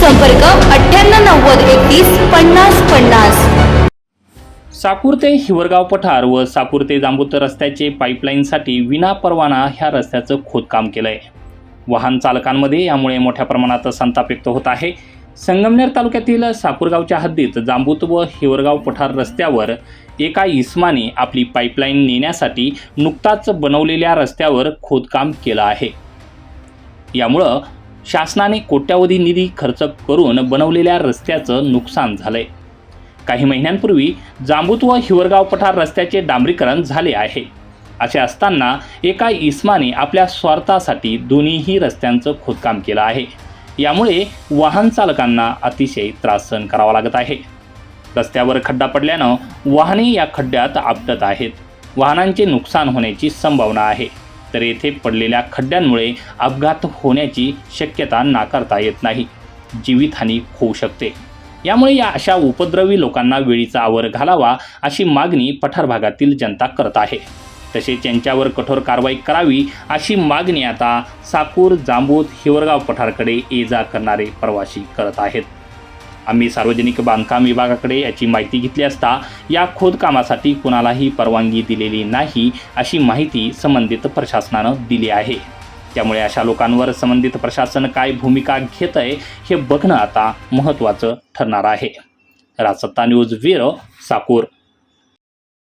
संपर्क अठ्ठ्याण्णव नव्वद एकतीस पन्नास पन्नास. साकूर ते हिवरगाव पठार व साकूर ते जांबूतर रस्त्याचे पाईपलाईनसाठी विना परवाना ह्या रस्त्याचं खोदकाम केलं आहे वाहन चालकांमध्ये यामुळे मोठ्या प्रमाणात संताप व्यक्त होत आहे. संगमनेर तालुक्यातील साकूरगावच्या हद्दीत जांबूत व हिवरगाव पठार रस्त्यावर एका इस्माने आपली पाईपलाईन नेण्यासाठी नुकताच बनवलेल्या रस्त्यावर खोदकाम केलं आहे. यामुळं शासनाने कोट्यावधी निधी खर्च करून बनवलेल्या रस्त्याचं नुकसान झालंय. काही महिन्यांपूर्वी जांबूत व हिवरगाव पठार रस्त्याचे डांबरीकरण झाले आहे. असे असताना एका इस्माने आपल्या स्वार्थासाठी दोन्हीही रस्त्यांचं खोदकाम केलं आहे. यामुळे वाहन चालकांना अतिशय त्रास सहन करावा लागत आहे. रस्त्यावर खड्डा पडल्यानं वाहने या खड्ड्यात आपटत आहेत. वाहनांचे नुकसान होण्याची संभावना आहे. तर येथे पडलेल्या खड्ड्यांमुळे अपघात होण्याची शक्यता नाकारता येत नाही. जीवितहानी होऊ शकते. यामुळे या अशा उपद्रवी लोकांना वेळीचा आवर घालावा अशी मागणी पठार भागातील जनता करत आहे. तसेच यांच्यावर कठोर कारवाई करावी अशी मागणी आता साकूर जांबूत हिवरगाव पठारकडे ये जा करणारे प्रवासी करत आहेत. आम्ही सार्वजनिक बांधकाम विभागाकडे याची माहिती घेतली असता या खोदकामासाठी कुणालाही परवानगी दिलेली नाही अशी माहिती संबंधित प्रशासनानं दिली आहे. त्यामुळे अशा लोकांवर संबंधित प्रशासन काय भूमिका घेत आहे हे बघणं आता महत्त्वाचं ठरणार आहे. Rajsatta news bureau Sakur.